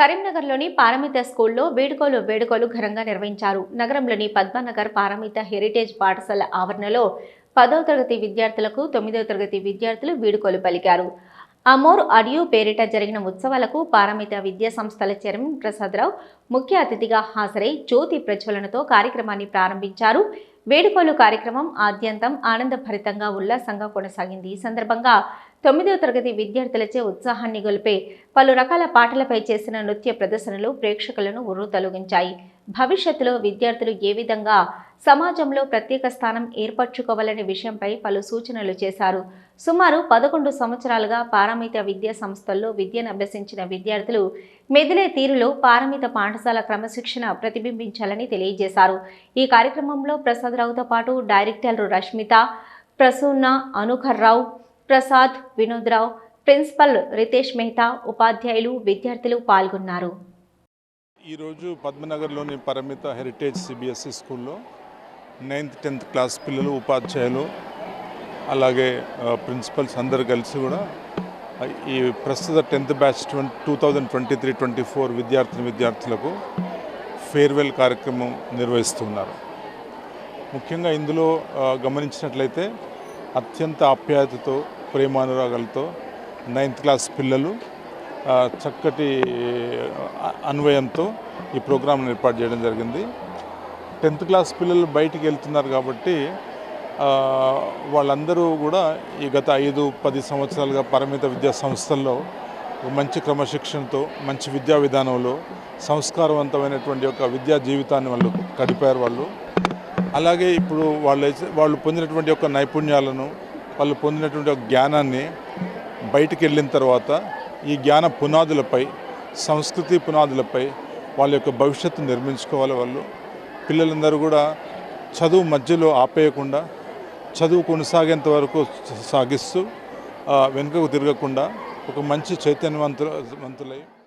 కరీంనగర్లోని పారమిత స్కూల్లో వేడుకలు వేడుకలు ఘనంగా నిర్వహించారు. నగరంలోని పద్మనగర్ పారమిత హెరిటేజ్ పాఠశాల ఆవరణలో పదవ తరగతి విద్యార్థులకు తొమ్మిదవ తరగతి విద్యార్థులు వీడుకోలు పలికారు. అమోర్ అడియో పేరిట జరిగిన ఉత్సవాలకు పారమిత విద్యా సంస్థల చైర్మన్ ప్రసాదరావు ముఖ్య అతిథిగా హాజరై జ్యోతి ప్రజ్వలనతో కార్యక్రమాన్ని ప్రారంభించారు. వేడుకోలు కార్యక్రమం ఆద్యంతం ఆనందభరితంగా ఉల్లాసంగా కొనసాగింది. ఈ సందర్భంగా తొమ్మిదవ తరగతి విద్యార్థులచే ఉత్సాహాన్ని గొలిపే పలు రకాల పాటలపై చేసిన నృత్య ప్రదర్శనలు ప్రేక్షకులను ఉర్రు తొలగించాయి భవిష్యత్తులో విద్యార్థులు ఏ విధంగా సమాజంలో ప్రత్యేక స్థానం ఏర్పరచుకోవాలనే విషయంపై పలు సూచనలు చేశారు. సుమారు పదకొండు సంవత్సరాలుగా పారమిత విద్యా సంస్థల్లో విద్యను అభ్యసించిన విద్యార్థులు మెదిలే తీరులో పారమిత పాఠశాల క్రమశిక్షణ ప్రతిబింబించాలని తెలియజేశారు. ఈ కార్యక్రమంలో ప్రసాదరావుతో పాటు డైరెక్టర్ రష్మిత ప్రసూన్న అనుఖర్రావు ప్రసాద్ వినోద్ రావు ప్రిన్సిపల్ రితేష్ మెహతా ఉపాధ్యాయులు విద్యార్థులు పాల్గొన్నారు. ఈరోజు పద్మనగర్లోని పరిమిత హెరిటేజ్ సిబిఎస్ఈ స్కూల్లో నైన్త్ టెన్త్ క్లాస్ పిల్లలు ఉపాధ్యాయులు అలాగే ప్రిన్సిపల్స్ అందరు కలిసి కూడా ఈ ప్రస్తుత tenth batch twenty two thousand twenty three twenty four విద్యార్థిని విద్యార్థులకు ఫేర్వెల్ కార్యక్రమం నిర్వహిస్తున్నారు. ముఖ్యంగా ఇందులో గమనించినట్లయితే అత్యంత ఆప్యాయతతో ప్రేమానురాగాలతో నైన్త్ క్లాస్ పిల్లలు చక్కటి అన్వయంతో ఈ ప్రోగ్రాంను ఏర్పాటు చేయడం జరిగింది. టెన్త్ క్లాస్ పిల్లలు బయటికి వెళ్తున్నారు కాబట్టి వాళ్ళందరూ కూడా ఈ గత ఐదు పది సంవత్సరాలుగా పరిమిత విద్యా సంస్థల్లో మంచి క్రమశిక్షణతో మంచి విద్యా విధానంలో సంస్కారవంతమైనటువంటి ఒక విద్యా జీవితాన్ని వాళ్ళు గడిపారు వాళ్ళు. అలాగే ఇప్పుడు వాళ్ళు వాళ్ళు పొందినటువంటి యొక్క నైపుణ్యాలను వాళ్ళు పొందినటువంటి ఒక జ్ఞానాన్ని బయటికి వెళ్ళిన తర్వాత ఈ జ్ఞాన పునాదులపై సంస్కృతి పునాదులపై వాళ్ళ యొక్క భవిష్యత్తు నిర్మించుకోవాలి వాళ్ళు. పిల్లలందరూ కూడా చదువు మధ్యలో ఆపేయకుండా చదువు కొనసాగేంత వరకు సాగిస్తూ వెనుకకు తిరగకుండా ఒక మంచి చైతన్యవంతు వంతులై